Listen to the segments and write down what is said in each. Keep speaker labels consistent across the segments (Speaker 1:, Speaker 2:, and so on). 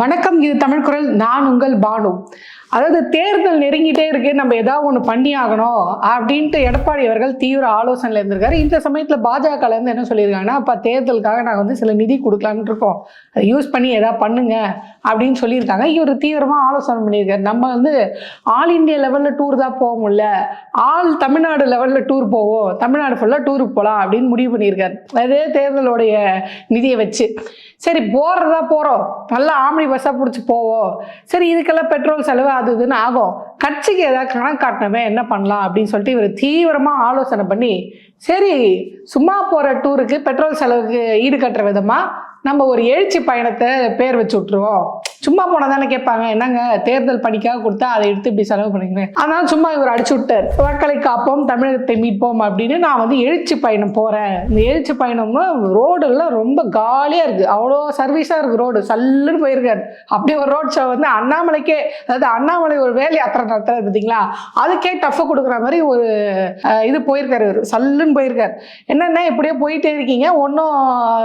Speaker 1: வணக்கம் இது தமிழ் குரல். நான் உங்கள் பானு. அதாவது தேர்தல் நெருங்கிட்டே இருக்கு. நம்ம ஏதாவது ஒன்று பண்ணி ஆகணும் அப்படின்ட்டு எடப்பாடி அவர்கள் தீவிர ஆலோசனையில் இருந்திருக்காரு. இந்த சமயத்தில் பாஜகல இருந்து என்ன சொல்லியிருக்காங்கன்னா அப்போ தேர்தலுக்காக நாங்கள் வந்து சில நிதி கொடுக்கலான்னு இருக்கோம். அதை யூஸ் பண்ணி எதாவது பண்ணுங்க அப்படின்னு சொல்லியிருக்காங்க. இவர் தீவிரமாக ஆலோசனை பண்ணியிருக்காரு. நம்ம வந்து ஆல் இந்தியா லெவலில் டூர் தான் போக முடியல. ஆல் தமிழ்நாடு லெவலில் டூர் போவோம். தமிழ்நாடு ஃபுல்லாக டூருக்கு போகலாம் அப்படின்னு முடிவு பண்ணியிருக்காரு. அதே தேர்தலுடைய நிதியை வச்சு. சரி போகிறதா போகிறோம் நல்லா ஆம்னி பஸ்ஸாக பிடிச்சி போவோம். சரி இதுக்கெல்லாம் பெட்ரோல் செலவு அது இதுன்னு ஆகும். கட்சிக்கு ஏதாவது கணக்கு காட்டணுமே என்ன பண்ணலாம் அப்படின்னு சொல்லிட்டு இவர் தீவிரமாக ஆலோசனை பண்ணி சரி சும்மா போகிற டூருக்கு பெட்ரோல் செலவுக்கு ஈடு கட்டுற விதமாக நம்ம ஒரு எழுச்சி பயணத்தை பேர் வச்சு விட்ருவோம் சும்மா போனால் தானே கேட்பாங்க. என்னங்க தேர்தல் பணிக்காக கொடுத்தா அதை எடுத்து இப்படி செலவு பண்ணிக்கிறேன். ஆனால் சும்மா இவர் அடிச்சு விட்டார். வாக்களை காப்போம் தமிழகத்தை மீட்போம் அப்படின்னு நான் வந்து எழுச்சி பயணம் போகிறேன் இந்த எழுச்சி பயணம்னா ரோடுலாம் ரொம்ப காலியாக இருக்குது அவ்வளோ சர்வீஸாக இருக்குது ரோடு. சல்லுன்னு போயிருக்காரு. அப்படி ஒரு ரோட் ஷோ வந்து அண்ணாமலைக்கே அதாவது அண்ணாமலை ஒரு வேலை யாத்திரை நடத்துறது பார்த்தீங்களா அதுக்கே டஃப் கொடுக்குற மாதிரி ஒரு இது போயிருக்காரு இவர். சல்லுன்னு போயிருக்காரு. என்னென்ன இப்படியே போயிட்டே இருக்கீங்க. ஒன்றும்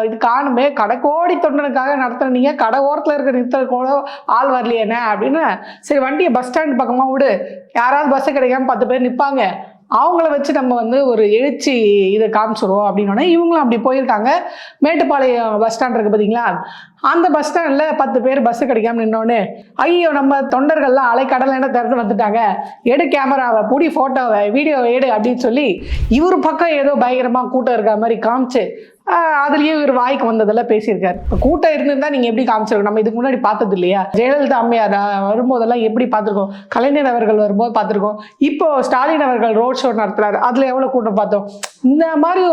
Speaker 1: இது காணுமே. கடைக்கோடி தொண்டனுக்காக நடத்துகிறீங்க கடை ஓரத்தில் இருக்கிற நிறுத்த கூட ஆள் வரலையேண்ணே அப்படின்னு சரி வண்டியை பஸ் ஸ்டாண்ட் பக்கமாக விடு. யாராவது பஸ்ஸு கிடைக்காம பத்து பேர் நிற்பாங்க அவங்கள வச்சு நம்ம வந்து ஒரு எழுச்சி இதை காமிச்சிருவோம் அப்படின்னோடனே இவங்களும் அப்படி போயிருக்காங்க. மேட்டுப்பாளையம் பஸ் ஸ்டாண்ட் இருக்கு பார்த்தீங்களா அந்த பஸ் ஸ்டாண்டில் பத்து பேர் பஸ்ஸு கிடைக்காம நின்னோடனே ஐயோ நம்ம தொண்டர்கள்லாம் அலைக்கடலைன்னு திறந்து வந்துட்டாங்க. எடு கேமராவை புடி ஃபோட்டோவை வீடியோவை எடு அப்படின்னு சொல்லி இவர் பக்கம் ஏதோ பயங்கரமாக கூட்டம் இருக்க மாதிரி காமிச்சு அதுலயே இவர் வாய்க்கு வந்ததெல்லாம் பேசியிருக்காரு. கூட்டம் இருந்திருந்தா நீங்க எப்படி காமிச்சிருக்கோம் நம்ம இதுக்கு முன்னாடி பார்த்தது இல்லையா? ஜெயலலிதா அம்மையார் வரும்போதெல்லாம் எப்படி பார்த்துருக்கோம்? கலைஞர் அவர்கள் வரும்போது பார்த்துருக்கோம். இப்போ ஸ்டாலின் அவர்கள் ரோட் ஷோ நடத்துறாரு. அதுல எவ்வளவு கூட்டம் பார்த்தோம்? இந்த மாதிரி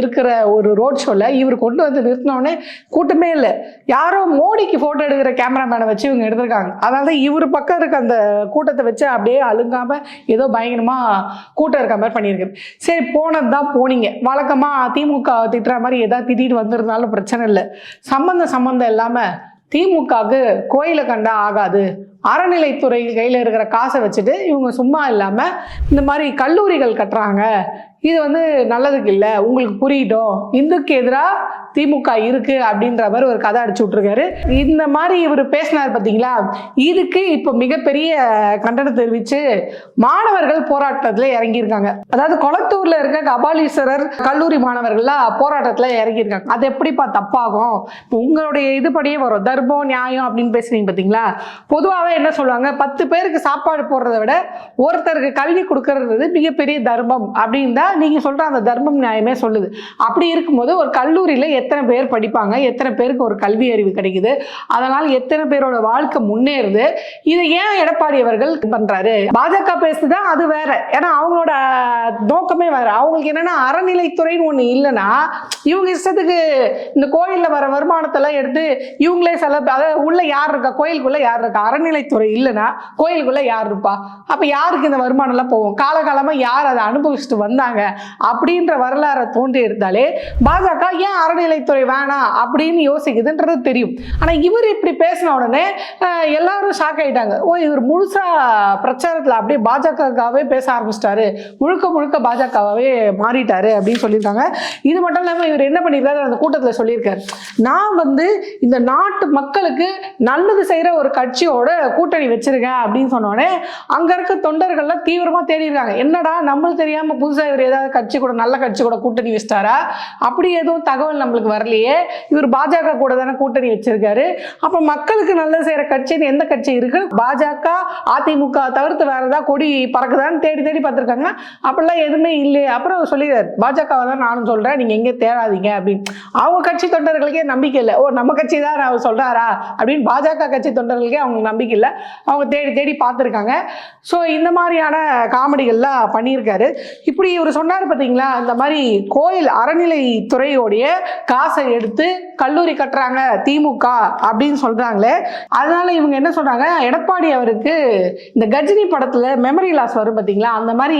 Speaker 1: இருக்கிற ஒரு ரோட் ஷோல இவர் கொண்டு வந்து நிறுத்தினோடனே கூட்டமே இல்லை. யாரோ மோடிக்கு போட்டோ எடுக்கிற கேமராமேனை வச்சு இவங்க எடுத்திருக்காங்க. அதனால தான் இவர் பக்கம் இருக்க அந்த கூட்டத்தை வச்சு அப்படியே அழுங்காம ஏதோ பயங்கரமா கூட்டம் இருக்க மாதிரி பண்ணியிருக்கு சரி போனது தான் போனீங்க. வழக்கமா திமுக திட்டுற மாதிரி ஏதாவது திட்டிட்டு வந்திருந்தாலும் பிரச்சனை இல்லை. சம்பந்தம் சம்பந்தம் இல்லாமல் திமுகவுக்கு கோயிலை கண்டா ஆகாது. அறநிலைத்துறை கையில் இருக்கிற காசை வச்சுட்டு இவங்க சும்மா இல்லாமல் இந்த மாதிரி கல்லூரிகள் கட்டுறாங்க. இது வந்து நல்லதுக்கு இல்லை. உங்களுக்கு புரியட்டும் இந்துக்கு எதிராக திமுக இருக்கு அப்படின்ற மாதிரி ஒரு கதை அடிச்சு விட்ருக்காரு இந்த மாதிரி இவர் பேசினார் பார்த்தீங்களா இதுக்கு இப்போ மிகப்பெரிய கண்டனம் தெரிவித்து மாணவர்கள் போராட்டத்தில் இறங்கியிருக்காங்க. அதாவது கொளத்தூர்ல இருக்க கபாலீஸ்வரர் கல்லூரி மாணவர்கள்லாம் போராட்டத்தில் இறங்கியிருக்காங்க. அது எப்படிப்பா தப்பாகும்? இப்போ உங்களுடைய இதுபடியே வரும். தர்மம் நியாயம் அப்படின்னு பேசுறீங்க பார்த்தீங்களா பொதுவாகவே என்ன சொல்லுவாங்க? பத்து பேருக்கு சாப்பாடு போடுறத விட ஒருத்தருக்கு கல்வி கொடுக்கறது மிகப்பெரிய தர்மம் அப்படின்னு தான் நீங்கள் சொல்கிற அந்த தர்மம் நியாயமே சொல்லுது. அப்படி இருக்கும்போது ஒரு கல்லூரியில் எத்தனை பேர் படிப்பாங்க எத்தனை பேருக்கு ஒரு கல்வி அறிவு கிடைக்குது அதனால் எத்தனை பேரோட வாழ்க்கை முன்னேறுது இதை ஏன் எடப்பாடி அவர்கள் பண்ணுறாரு பாஜக பேசுதா அது வேற. ஏன்னா அவங்களோட நோக்கமே வேற. அவங்களுக்கு என்னன்னா அறநிலைத்துறைன்னு ஒன்று இல்லைன்னா இவங்க இஷ்டத்துக்கு இந்த கோயிலில் வர வருமானத்தெல்லாம் எடுத்து இவங்களே செல அதாவது உள்ள யார் இருக்கா? கோயிலுக்குள்ள யார் இருக்கா? அறநிலைத்துறை இல்லைன்னா கோயிலுக்குள்ள யார் இருப்பா? அப்போ யாருக்கு இந்த வருமானம்லாம் போகும்? காலகாலமாக யார் அதை அனுபவிச்சுட்டு வந்தாங்க? அப்படின்ற வரலாறை தோண்டி எடுத்தாலே பாஜக ஏன் அறநிலைத்துறை வேணாம் அப்படின்னு யோசிக்குதுன்றது தெரியும். ஆனால் இவர் இப்படி பேசின உடனே எல்லாரும் ஷாக் ஆயிட்டாங்க. ஓ இவர் முழுசா பிரச்சாரத்தில் அப்படியே பாஜகவே பேச ஆரம்பிச்சிட்டாரு. முழுக்க முழுக்க பாஜகவாகவே மாறிட்டாரு அப்படின்னு சொல்லியிருக்காங்க. இது மட்டும் இல்லாமல் இவர் என்ன பண்ணியிருக்காரு? அந்த கூட்டத்தில் சொல்லியிருக்காரு. நான் வந்து இந்த நாட்டு மக்களுக்கு நல்லது செய்கிற ஒரு கட்சியோட கூட்டணி வச்சிருக்கேன் அப்படின்னு சொன்னோடனே அங்கே இருக்க தொண்டர்கள்லாம் தீவிரமாக தேடி இருக்காங்க என்னடா நம்மளுக்கு தெரியாமல் புதுசாக இவர் ஏதாவது கட்சி கூட நல்ல கட்சி கூட கூட்டணி வச்சிட்டாரா? அப்படி எதுவும் தகவல் நம்மளுக்கு வரலையே இவர் பாஜக கூட தானே கூட்டணி வச்சிருக்காரு. அப்போ மக்களுக்கு நல்லது செய்கிற கட்சின்னு எந்த கட்சி இருக்கு? பாஜக அதிமுக தவிர்த்து வேற ஏதாவது கொடி பறக்குதான்னு தேடி தேடி பார்த்துருக்காங்க. அப்படிலாம் எதுவுமே இல்லையே. அப்புறம் அவர் சொல்லிடுறாரு பாஜகவை தான் நானும் சொல்கிறேன் நீங்கள் எங்கே தேடாதீங்க அப்படின்னு. அவங்க கட்சி தொண்டர்களுக்கே நம்பிக்கை இல்லை. ஓ நம்ம கட்சி தான் அவர் சொல்கிறாரா அப்படின்னு பாஜக கட்சி தொண்டர்களுக்கே அவங்க நம்பிக்கை இல்லை. அவங்க தேடி தேடி பார்த்துருக்காங்க. ஸோ இந்த மாதிரியான காமெடிகள்லாம் பண்ணியிருக்காரு. இப்படி இவர் சொன்னார் பார்த்தீங்களா இந்த மாதிரி கோயில் அறநிலைத்துறையோடைய காசை எடுத்து கல்லூரி கட்டுறாங்க திமுக அப்படின்னு சொல்கிறாங்களே அதனால இவங்க என்ன சொல்றாங்க? எடப்பாடி அவருக்கு இந்த கஜினி படத்தில் மெமரி லாஸ் வரும் பார்த்தீங்களா அந்த மாதிரி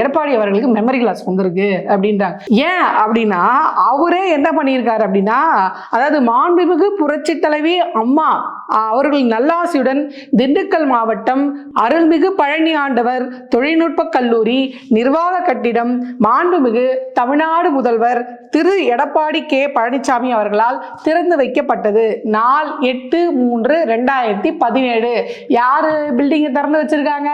Speaker 1: எடப்பாடி அவர்களுக்கு மெமரி லாஸ் வந்திருக்கு அப்படின்றாங்க. ஏன் அப்படின்னா அவரே என்ன பண்ணியிருக்காரு அப்படின்னா அதாவது மாண்புமிகு புரட்சி தலைவி அம்மா அவர்கள் நல்லாசியுடன் திண்டுக்கல் மாவட்டம் அருள்மிகு பழனி ஆண்டவர் தொழில்நுட்ப கல்லூரி நிர்வாக கட்டிடம் மாண்புமிகு தமிழ்நாடு முதல்வர் திரு எடப்பாடி கே. பழனிசாமி அவர்களால் திறந்து வைக்கப்பட்டது. நாள் எட்டு மூன்று ரெண்டாயிரத்தி பதினேழு. யாரு பில்டிங்கை திறந்து வச்சிருக்காங்க?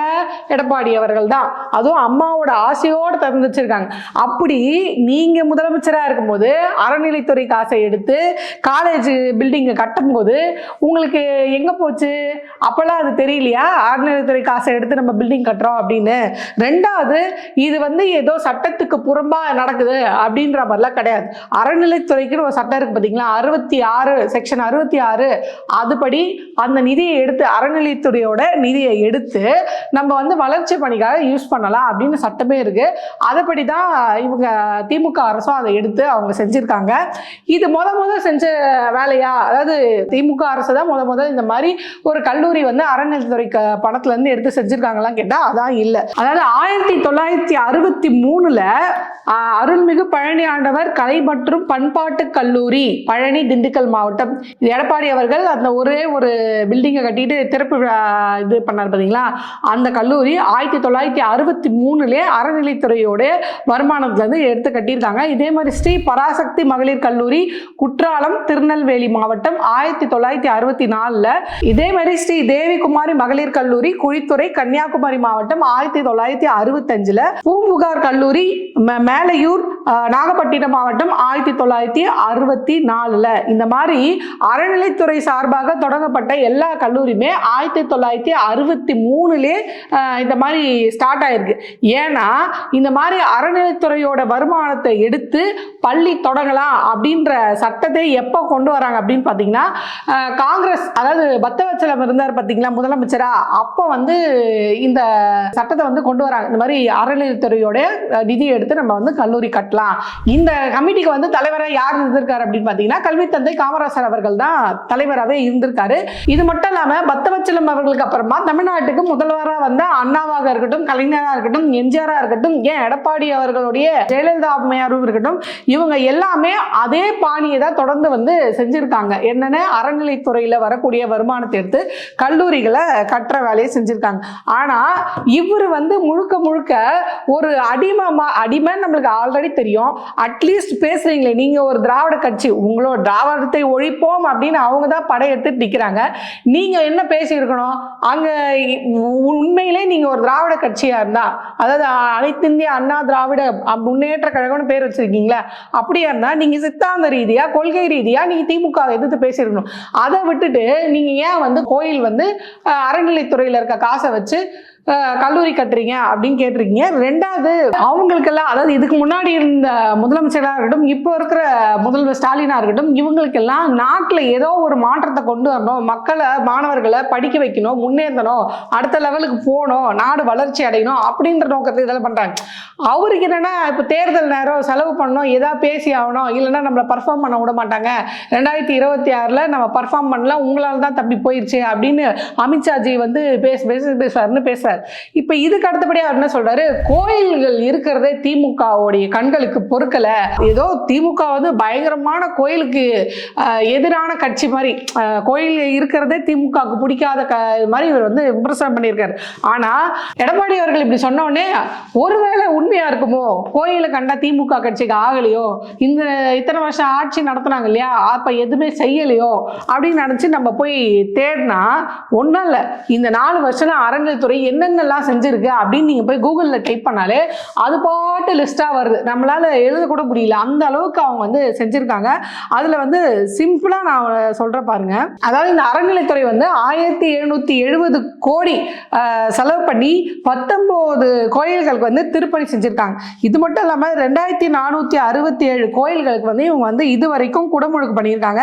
Speaker 1: எடப்பாடி அவர்கள் தான். அதுவும் அம்மாவோட ஆசையோடு திறந்து வச்சிருக்காங்க. அப்படி நீங்க முதலமைச்சராக இருக்கும்போது அறநிலைத்துறை காசை எடுத்து காலேஜ் பில்டிங்கை கட்டும்போது உங்களுக்கு எங்க போச்சு? அப்பெல்லாம் அது தெரியலையா? அறநிலைத்துறை காசை எடுத்து நம்ம பில்டிங் கட்டுறோம் அப்படின்னு. ரெண்டாவது இது வந்து ஏதோ சட்டத்துக்கு புறம்பா நடக்குது அப்படின்ற மாதிரிலாம் கிடையாது. அறநிலைத்துறை அறநிலைத்துறைக்குன்னு ஒரு சட்டம் இருக்கு பார்த்தீங்களா அறுபத்தி ஆறு செக்ஷன் அறுபத்தி ஆறு அதுபடி அந்த நிதியை எடுத்து அறநிலையத்துறையோட நிதியை எடுத்து நம்ம வந்து வளர்ச்சி பணிக்காக யூஸ் பண்ணலாம் அப்படின்னு சட்டமே இருக்கு. அதுபடி தான் இவங்க திமுக அரசும் அதை எடுத்து அவங்க செஞ்சிருக்காங்க. இது முத முத செஞ்ச வேலையா? அதாவது திமுக அரசு தான் முத முத இந்த மாதிரி ஒரு கல்லூரி வந்து அறநிலைத்துறை க- பணத்துல இருந்து எடுத்து செஞ்சுருக்காங்களான்னு கேட்டா அதான் இல்லை. அதாவது ஆயிரத்தி தொள்ளாயிரத்தி அறுபத்தி மூணுல அருள்மிகு பழனி ஆண்டவர் கலை மற்றும் பண்பாட்டு கல்லூரி பழனி திண்டுக்கல் மாவட்டம். இது எடப்பாடி அவர்கள் அந்த ஒரே ஒரு பில்டிங்கை கட்டிட்டு திறப்பு இது பண்ணார் பார்த்தீங்களா அந்த கல்லூரி ஆயிரத்தி தொள்ளாயிரத்தி அறுபத்தி மூணுலே அறநிலைத்துறையோட வருமானத்துலேருந்து எடுத்து கட்டியிருக்காங்க. இதே மாதிரி ஸ்ரீ பராசக்தி மகளிர் கல்லூரி குற்றாலம் திருநெல்வேலி மாவட்டம் ஆயிரத்தி தொள்ளாயிரத்தி அறுபத்தி நாலில். இதே மாதிரி ஸ்ரீ தேவிகுமாரி மகளிர் கல்லூரி குழித்துறை கன்னியாகுமரி மாவட்டம் ஆயிரத்தி தொள்ளாயிரத்தி அறுபத்தஞ்சில். பூம்புகார் கல்லூரி மேலையூர் நாகப்பட்டினம் மாவட்டம் ஆயிரத்தி தொள்ளாயிரத்தி அறுபத்தி நாலில். இந்த மாதிரி அறநிலைத்துறை சார்பாக தொடங்கப்பட்ட எல்லா கல்லூரியுமே ஆயிரத்தி தொள்ளாயிரத்தி அறுபத்தி மூணுலே இந்த மாதிரி ஸ்டார்ட் ஆயிருக்கு. ஏன்னா இந்த மாதிரி அறநிலைத்துறையோட வருமானத்தை எடுத்து பள்ளி தொடங்கலாம் அப்படின்ற சட்டத்தை எப்போ கொண்டு வராங்க அப்படின்னு பார்த்தீங்கன்னா காங்கிரஸ் அதாவது பத்தவச்சலம் இருந்தார் பார்த்தீங்களா முதலமைச்சரா? அப்போ வந்து இந்த சட்டத்தை வந்து கொண்டு வராங்க. இந்த மாதிரி அறநிலைத்துறையோட நிதி எடுத்து நம்ம வந்து கல்லூரி கட்டலாம். இந்த கமிட்டிக்கு வந்து தலைவராக யார் யார் இருந்திருக்காரு அப்படின்னு பார்த்தீங்கன்னா கல்வி தந்தை காமராசர் அவர்கள் தான் தலைவராகவே இருந்திருக்காரு. இது மட்டும் இல்லாமல் பத்தவச்சலம் அவர்களுக்கு அப்புறமா தமிழ்நாட்டுக்கு முதல்வராக வந்த அண்ணாவாக இருக்கட்டும் கலைஞராக இருக்கட்டும் எம்ஜிஆராக இருக்கட்டும் ஏன் எடப்பாடி அவர்களுடைய ஜெயலலிதா அம்மையாரும் இருக்கட்டும் இவங்க எல்லாமே அதே பாணியை தான் தொடர்ந்து வந்து செஞ்சிருக்காங்க. என்னென்ன அறநிலைத்துறையில் வரக்கூடிய வருமானத்தை எடுத்து கல்லூரிகளை கட்டுற வேலையை செஞ்சிருக்காங்க. ஆனால் இவர் வந்து முழுக்க முழுக்க ஒரு அடிமை மா- அடிமைன்னு நம்மளுக்கு ஆல்ரெடி தெரியும். அட்லீஸ்ட் பேசுறீங்களே நீங்க ஒரு திராவிட கட்சி உங்களோட திராவிடத்தை ஒழிப்போம் அப்படின்னு அவங்க தான் படையெடுத்து நிற்கிறாங்க நீங்கள் என்ன பேசியிருக்கணும்? அங்கே உண்மையிலே நீங்கள் ஒரு திராவிட கட்சியாக இருந்தால் அதாவது அனைத்திந்திய அண்ணா திராவிட முன்னேற்ற கழகம்னு பேர் வச்சுருக்கீங்களா அப்படியா இருந்தால் நீங்கள் சித்தாந்த ரீதியாக கொள்கை ரீதியாக நீங்கள் திமுக எதிர்த்து பேசியிருக்கணும். அதை விட்டுட்டு நீங்கள் ஏன் வந்து கோயில் வந்து அறநிலைத்துறையில் இருக்க காசை வச்சு கல்லூரி கட்டுறீங்க அப்படின்னு கேட்டிருக்கீங்க. ரெண்டாவது அவங்களுக்கெல்லாம் அதாவது இதுக்கு முன்னாடி இருந்த முதலமைச்சராக இருக்கட்டும் இப்போ இருக்கிற முதல்வர் ஸ்டாலினாக இருக்கட்டும் இவங்களுக்கெல்லாம் நாட்டில் ஏதோ ஒரு மாற்றத்தை கொண்டு வரணும் மக்களை மாணவர்களை படிக்க வைக்கணும் முன்னேறணும் அடுத்த லெவலுக்கு போகணும் நாடு வளர்ச்சி அடையணும் அப்படின்ற நோக்கத்தை இதெல்லாம் பண்ணுறாங்க அவருக்கு என்னன்னா இப்போ தேர்தல் நேரம் செலவு பண்ணணும் ஏதாவது பேசி ஆகணும் இல்லைன்னா நம்மளை பர்ஃபார்ம் பண்ண விட மாட்டாங்க. ரெண்டாயிரத்தி இருபத்தி ஆறில் நம்ம பர்ஃபார்ம் பண்ணலாம் உங்களால் தான் தப்பி போயிடுச்சு அப்படின்னு அமித்ஷாஜி வந்து பேச பேச பேசுவார்னு சொல்றாரு. இப்ப இதுக்கு அடுத்தபடியா அவர் என்ன சொல்றாரு? கோயில்கள் இருக்கிறதே திமுகவுடைய கண்களுக்கு பொறுக்கல. ஏதோ திமுக வந்து பயங்கரமான கோயிலுக்கு எதிரான கட்சி மாதிரி கோயில் இருக்கிறதே திமுகவுக்கு பிடிக்காத க மாதிரி இவர் வந்து விமர்சனம் பண்ணியிருக்காரு. ஆனா எடப்பாடி அவர்கள் இப்படி சொன்ன உடனே ஒருவேளை உண்மையா இருக்குமோ? கோயிலை கண்டா திமுக கட்சிக்கு ஆகலையோ? இந்த இத்தனை வருஷம் ஆட்சி நடத்துனாங்க இல்லையா? அப்ப எதுவுமே செய்யலையோ? அப்படின்னு நினைச்சு நம்ம போய் தேடினா ஒன்றும் இல்லை. இந்த நாலு வருஷம் அறநிலைத்துறை என்னென்னலாம் செஞ்சுருக்கு அப்படின்னு நீங்கள் போய் கூகுளில் டைப் பண்ணாலே அது பாட்டு லிஸ்ட்டாக வருது. நம்மளால் எழுதக்கூட முடியல. அந்த அளவுக்கு அவங்க வந்து செஞ்சுருக்காங்க. அதில் வந்து சிம்பிளாக நான் சொல்கிற பாருங்க. அதாவது இந்த அறநிலைத்துறை வந்து ஆயிரத்தி எழுநூற்றி எழுபது கோடி செலவு பண்ணி பத்தொம்போது கோயில்களுக்கு வந்து திருப்பணி செஞ்சுருக்காங்க. இது மட்டும் இல்லாமல் ரெண்டாயிரத்தி நானூற்றி அறுபத்தி ஏழு கோயில்களுக்கு வந்து இவங்க வந்து இது வரைக்கும் குடமுழுக்கு பண்ணியிருக்காங்க.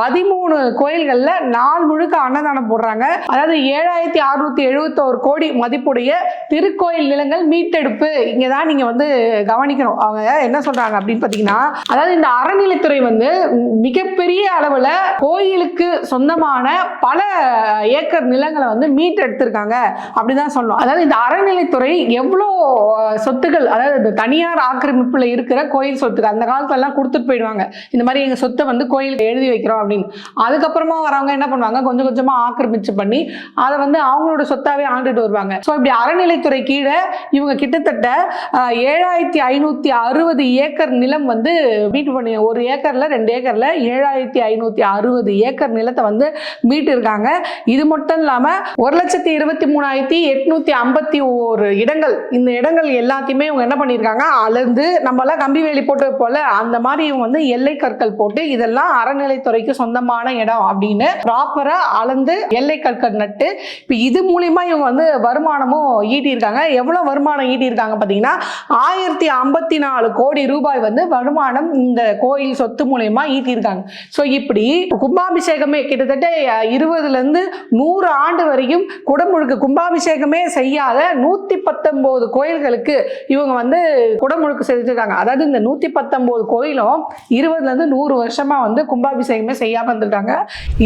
Speaker 1: பதிமூணு கோயில்களில் நாள் முழுக்க அன்னதானம் போடுறாங்க. அதாவது ஏழாயிரத்தி அறுநூத்தி எழுபத்தோரு கோடி மதிப்புடைய திருக்கோயில் நிலங்கள் மீட்டெடுப்பு. இங்கே தான் நீங்க வந்து கவனிக்கணும். அவங்க என்ன சொல்றாங்க அப்படின்னு பாத்தீங்கன்னா அதாவது இந்த அறநிலைத்துறை வந்து மிகப்பெரிய அளவுல கோயிலுக்கு சொந்தமான பல ஏக்கர் நிலங்களை வந்து மீட்டெடுத்திருக்காங்க அப்படிதான் சொல்லணும். அதாவது இந்த அறநிலைத்துறை எவ்வளோ சொத்துக்கள் அதாவது இந்த தனியார் ஆக்கிரமிப்புல இருக்கிற கோயில் சொத்துக்கள் அந்த காலத்துல எல்லாம் கொடுத்துட்டு போயிடுவாங்க. இந்த மாதிரி எங்க சொத்தை வந்து கோயிலுக்கு எழுதி வைக்கிறோம் அப்படின்னு. அதுக்கப்புறமா வரவங்க என்ன பண்ணுவாங்க? கொஞ்சம் கொஞ்சமா ஆக்கிரமிச்சு பண்ணி அதை வந்து அவங்களோட சொத்தாவே ஆண்டுட்டு வருவாங்க. பண்ணியிருக்காங்க ஸோ இப்படி அறநிலைத்துறை கீழே இவங்க கிட்டத்தட்ட ஆஹ், ஏழாயிரத்தி ஐநூத்தி அறுபது ஏக்கர் நிலம் வந்து மீட்டு பண்ணி ஒரு ஏக்கர்ல ரெண்டு ஏக்கர்ல ஏழாயிரத்தி ஐநூத்தி அறுபது ஏக்கர் நிலத்தை வந்து மீட்டு இருக்காங்க இது மட்டும் இல்லாம ஒரு லட்சத்தி இருபத்தி மூணாயிரத்தி எட்நூத்தி ஐம்பத்தி ஒரு இடங்கள். இந்த இடங்கள் எல்லாத்தையுமே இவங்க என்ன பண்ணியிருக்காங்க அளந்து நம்மளாம் கம்பி வேலி போட்டு போல அந்த மாதிரி இவங்க வந்து எல்லை கற்கள் போட்டு இதெல்லாம் அறநிலைத்துறைக்கு சொந்தமான இடம் அப்படின்னு ப்ராப்பரா அளந்து எல்லை கற்கள் நட்டு இப்போ இது மூலியமா இவங்க வந்து வருமானமும் ஈட்டியிருக்காங்க. எவ்வளோ வருமானம் ஈட்டியிருக்காங்க பார்த்தீங்கன்னா ஆயிரத்தி ஐம்பத்தி நாலு கோடி ரூபாய் வந்து வருமானம் இந்த கோயில் சொத்து மூலயமா ஈட்டியிருக்காங்க. ஸோ இப்படி கும்பாபிஷேகமே கிட்டத்தட்ட இருபதுலேருந்து நூறு ஆண்டு வரைக்கும் குடமுழுக்கு கும்பாபிஷேகமே செய்யாத நூற்றி பத்தொன்பது கோயில்களுக்கு இவங்க வந்து குடமுழுக்கு செஞ்சுருக்காங்க அதாவது இந்த நூற்றி பத்தொம்போது கோயிலும் இருபதுலேருந்து நூறு வருஷமாக வந்து கும்பாபிஷேகமே செய்யாமல் இருந்திருக்காங்க.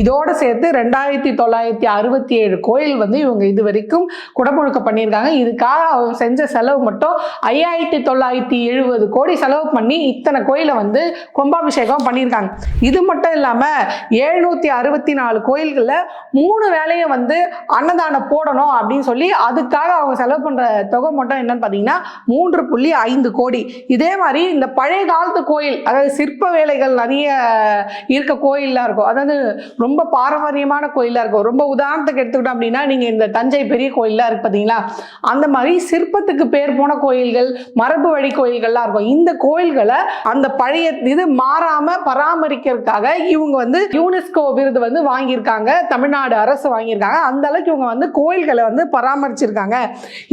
Speaker 1: இதோடு சேர்த்து ரெண்டாயிரத்தி தொள்ளாயிரத்தி அறுபத்தி ஏழு கோயில் வந்து இவங்க இது வரைக்கும் குடமுழுக்க பண்ணியிருக்காங்க. இதுக்காக அவங்க செஞ்ச செலவு மட்டும் ஐயாயிரத்தி தொள்ளாயிரத்தி எழுபது கோடி செலவு பண்ணி இத்தனை கோயிலை வந்து கும்பாபிஷேகம் பண்ணியிருக்காங்க. இது மட்டும் இல்லாமல் எழுநூற்றி அறுபத்தி நாலு கோயில்களில் மூணு வேலையை வந்து அன்னதானம் போடணும் அப்படின்னு சொல்லி அதுக்காக அவங்க செலவு பண்ணுற தொகை மட்டும் என்னன்னு பார்த்தீங்கன்னா மூன்று புள்ளி ஐந்து கோடி. இதே மாதிரி இந்த பழைய காலத்து கோயில் அதாவது சிற்ப வேலைகள் நிறைய இருக்க கோயிலாக இருக்கும். அதாவது ரொம்ப பாரம்பரியமான கோயிலாக இருக்கும். ரொம்ப உதாரணத்துக்கு எடுத்துக்கிட்டோம் அப்படின்னா நீங்கள் இந்த தஞ்சை பெரிய கோயிலில் கோயில்லாம் இருக்கு பார்த்தீங்களா அந்த மாதிரி சிற்பத்துக்கு பேர் போன கோயில்கள் மரபு வழி கோயில்கள்லாம் இருக்கும். இந்த கோயில்களை அந்த பழைய இது மாறாம பராமரிக்கிறதுக்காக இவங்க வந்து யூனெஸ்கோ விருது வந்து வாங்கியிருக்காங்க. தமிழ்நாடு அரசு வாங்கியிருக்காங்க. அந்த அளவுக்கு இவங்க வந்து கோயில்களை வந்து பராமரிச்சிருக்காங்க.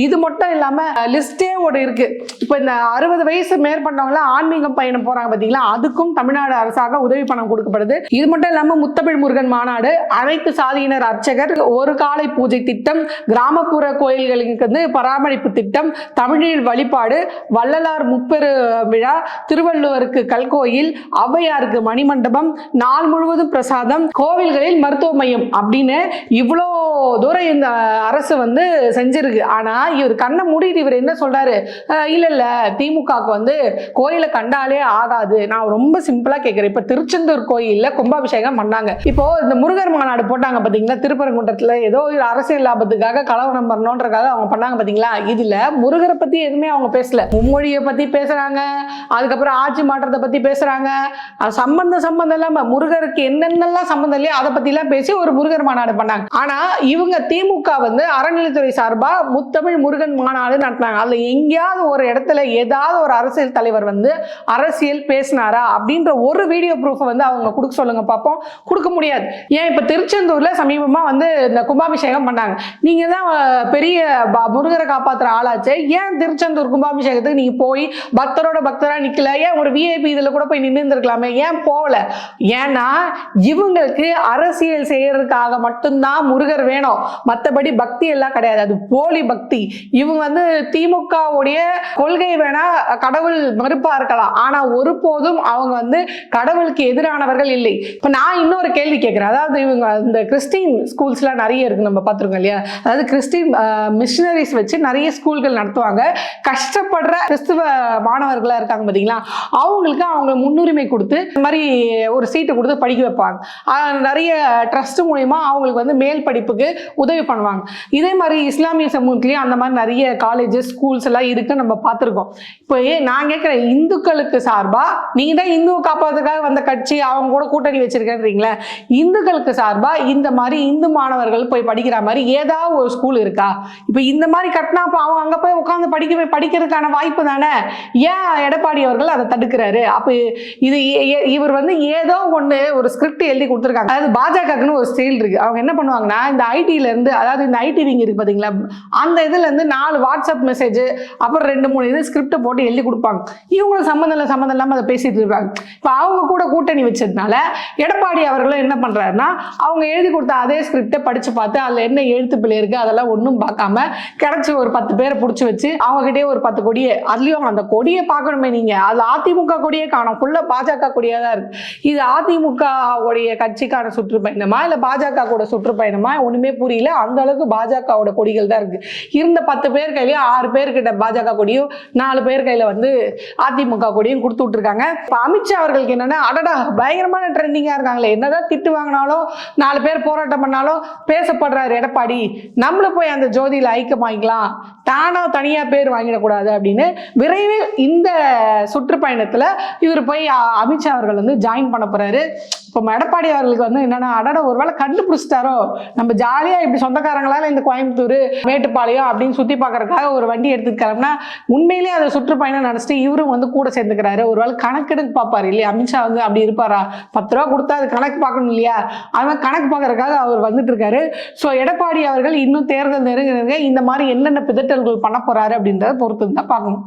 Speaker 1: இது மட்டும் இல்லாம லிஸ்டே ஒரு இருக்கு. இப்போ இந்த அறுபது வயசு மேற்பட்டவங்களாம் ஆன்மீகம் பயணம் போறாங்க பார்த்தீங்களா அதுக்கும் தமிழ்நாடு அரசாக உதவி பணம் கொடுக்கப்படுது. இது மட்டும் இல்லாம முத்தமிழ் முருகன் மாநாடு அனைத்து சாதியினர் அர்ச்சகர் ஒரு காலை பூஜை திட்டம் கிராமப்புற கோயில்களுக்கு வந்து பராமரிப்பு திட்டம் தமிழில் வழிபாடு வள்ளலார் முப்பெரு விழா திருவள்ளுவருக்கு கல்கோயில் ஔவையாருக்கு மணிமண்டபம் நாள் முழுவதும் பிரசாதம் கோவில்களில் மருத்துவ மையம் அப்படின்னு இவ்வளோ தூரம் இந்த அரசு வந்து செஞ்சிருக்கு. ஆனா இவர் கண்ணை மூடிட்டு இவர் என்ன சொல்றாரு? இல்லை இல்ல இல்ல திமுகவுக்கு வந்து கோயிலை கண்டாலே ஆகாது. நான் ரொம்ப சிம்பிளா கேட்கிறேன் இப்போ திருச்செந்தூர் கோயில்ல கும்பாபிஷேகம் பண்ணாங்க. இப்போ இந்த முருகர் மாநாடு போட்டாங்க பார்த்தீங்கன்னா திருப்பரங்குன்றத்தில் ஏதோ ஒரு அரசியல் லாபத்துக்காக கலவரம் பண்ணணுன்றக்காக அவங்க பண்ணாங்க பார்த்தீங்களா இதில் முருகரை பற்றி எதுவுமே அவங்க பேசல. மும்மொழியை பற்றி பேசுகிறாங்க அதுக்கப்புறம் ஆட்சி மாற்றத்தை பற்றி பேசுகிறாங்க சம்பந்த சம்பந்தம் இல்லாமல் முருகருக்கு என்னென்னலாம் சம்பந்தம் இல்லையோ அதை பற்றிலாம் பேசி ஒரு முருகர் மாநாடு பண்ணாங்க. ஆனால் இவங்க திமுக வந்து அறநிலைத்துறை சார்பாக முத்தமிழ் முருகன் மாநாடு நடத்தினாங்க. அதில் எங்கேயாவது ஒரு இடத்துல ஏதாவது ஒரு அரசியல் தலைவர் வந்து அரசியல் பேசினாரா அப்படின்ற ஒரு வீடியோ ப்ரூஃப் வந்து அவங்க கொடுக்க சொல்லுங்க பார்ப்போம் கொடுக்க முடியாது. ஏன் இப்போ திருச்செந்தூரில் சமீபமாக வந்து இந்த கும்பாபிஷேகம் பண்ணாங்க. நீங்கள் தான் பெரிய முருகரை காப்பாத்துற ஆளாச்சே. ஏன் திருச்செந்தூர் கும்பாபிஷேகத்துக்கு நீங்க போய் பக்தரோட பக்தரா நிக்கல? ஏன் ஒரு விஐபி இதுல கூட போய் நின்று இருந்திருக்கலாமே? ஏன் போகல ஏன்னா இவங்களுக்கு அரசியல் செய்யறதுக்காக மட்டும்தான் முருகர் வேணும். மற்றபடி பக்தி எல்லாம் கிடையாது. அது போலி பக்தி. இவங்க வந்து திமுகவுடைய கொள்கை வேணா கடவுள் மறுப்பா இருக்கலாம். ஆனா ஒருபோதும் அவங்க வந்து கடவுளுக்கு எதிரானவர்கள் இல்லை. இப்ப நான் இன்னொரு கேள்வி கேட்கிறேன் அதாவது இவங்க இந்த கிறிஸ்டின் ஸ்கூல்ஸ்லாம் நிறைய இருக்கு நம்ம பார்த்துருக்கோம் இல்லையா? அதாவது கிறிஸ்டின் மிஷினரிஸ் வச்சு நிறைய ஸ்கூல்கள் நடத்துவாங்க. கஷ்டப்படுற கிறிஸ்துவ மாணவர்களாக இருக்காங்க பார்த்தீங்களா அவங்களுக்கு அவங்க முன்னுரிமை கொடுத்து இந்த மாதிரி ஒரு சீட்டை கொடுத்து படிக்க வைப்பாங்க. நிறைய ட்ரஸ்ட் மூலயமா அவங்களுக்கு வந்து மேல் படிப்புக்கு உதவி பண்ணுவாங்க. இதே மாதிரி இஸ்லாமிய சமூகத்துலேயும் அந்த மாதிரி நிறைய காலேஜஸ் ஸ்கூல்ஸ் எல்லாம் இருக்கு நம்ம பார்த்துருக்கோம். இப்போ நான் கேட்குறேன் இந்துக்களுக்கு சார்பாக நீங்கள் தான் இந்துவை காப்பாற்றுறதுக்காக வந்த கட்சி அவங்க கூட கூட்டணி வச்சிருக்கேன்றீங்களே. இந்துக்களுக்கு சார்பாக இந்த மாதிரி இந்து மாணவர்கள் போய் படிக்கிற மாதிரி ஏதாவது ஒரு ஸ்கூல் இருக்கா? இப்போ இந்த மாதிரி கட்டினா அப்போ அவங்க அங்கே போய் உட்காந்து படிக்க படிக்கிறதுக்கான வாய்ப்பு தானே? ஏன் எடப்பாடி அவர்கள் அதை தடுக்கிறாரு? அப்போ இது இவர் வந்து ஏதோ ஒன்று ஒரு ஸ்கிரிப்ட் எழுதி கொடுத்துருக்காங்க. அதாவது பாஜகக்குன்னு ஒரு ஸ்டைல் இருக்கு. அவங்க என்ன பண்ணுவாங்கன்னா இந்த ஐடியிலேருந்து அதாவது இந்த ஐடி விங் இருக்கு பார்த்தீங்களா அந்த இதுலேருந்து நாலு வாட்ஸ்அப் மெசேஜ் அப்புறம் ரெண்டு மூணு இது ஸ்கிரிப்ட் போட்டு எழுதி கொடுப்பாங்க. இவங்களும் சம்மந்தம் இல்லை சம்மந்தம் இல்லாமல் அதை பேசிட்டு இருப்பாங்க இப்போ அவங்க கூட கூட்டணி வச்சதுனால எடப்பாடி அவர்களும் என்ன பண்ணுறாருன்னா அவங்க எழுதி கொடுத்த அதே ஸ்கிரிப்டை படித்து பார்த்து அதில் என்ன எழுத்து பிள்ளை இருக்கு அதெல்லாம் ஒன்றும் பார்க்காம கிடைச்ச ஒரு பத்து பேரை பிடிச்சி வச்சு அவங்ககிட்டயே ஒரு பத்து கொடியை அதுலயும் அந்த கொடியை பார்க்கணுமே நீங்க. அது அதிமுக கொடியே காணும். ஃபுல்லா பாஜக கொடியா தான் இருக்கு. இது அதிமுக உடைய கட்சிக்கான சுற்றுப்பயணமா இல்ல பாஜக கூட சுற்றுப்பயணமா? ஒண்ணுமே புரியல. அந்த அளவுக்கு பாஜகவோட கொடிகள் தான் இருக்கு. இருந்த பத்து பேர் கையிலயும் ஆறு பேர்கிட்ட பாஜக கொடியும் நாலு பேர் கையில வந்து அதிமுக கொடியும் கொடுத்து விட்டுருக்காங்க. இப்ப அமித்ஷா அவர்களுக்கு என்னன்னா அடடா பயங்கரமான ட்ரெண்டிங்கா இருக்காங்களே. என்னதான் திட்டு வாங்கினாலும் நாலு பேர் போராட்டம் பண்ணாலும் பேசப்படுறாரு எடப்பாடி. நம்மள போய் அந்த ஜோதியில் ஐக்கியமாகிக்கலாம் தானாக தனியாக பேர் வாங்கிடக்கூடாது அப்படின்னு விரைவில் இந்த சுற்றுப்பயணத்தில் இவர் போய் அமித்ஷா அவர்கள் வந்து ஜாயின் பண்ண போறாரு. இப்போ எடப்பாடி அவர்களுக்கு வந்து என்னன்னா அடட ஒருவேளை கண்டுபிடிச்சிட்டாரோ? நம்ம ஜாலியாக இப்படி சொந்தக்காரங்களால இந்த கோயம்புத்தூர் மேட்டுப்பாளையம் அப்படின்னு சுற்றி பார்க்குறக்காக ஒரு வண்டி எடுத்துட்டு கிளம்புனா உண்மையிலேயே அதை சுற்றுப்பயணம் நினச்சிட்டு இவரும் வந்து கூட சேர்ந்துக்கிறாரு. ஒருவேளை கணக்கெடுக்கு பார்ப்பார். இல்லையா அமித்ஷா வந்து அப்படி இருப்பாரா? பத்து ரூபா கொடுத்தா அது கணக்கு பார்க்கணும் இல்லையா? அவன் கணக்கு பார்க்குறக்காக அவர் வந்துட்டு இருக்காரு. ஸோ எடப்பாடி அவர்கள் இன்னும் தேர்தல் நெருங்க நெருங்க இந்த மாதிரி என்னென்ன பிதட்டல்கள் பண்ண போறாரு அப்படின்றத பொறுத்து தான் பார்க்கணும்.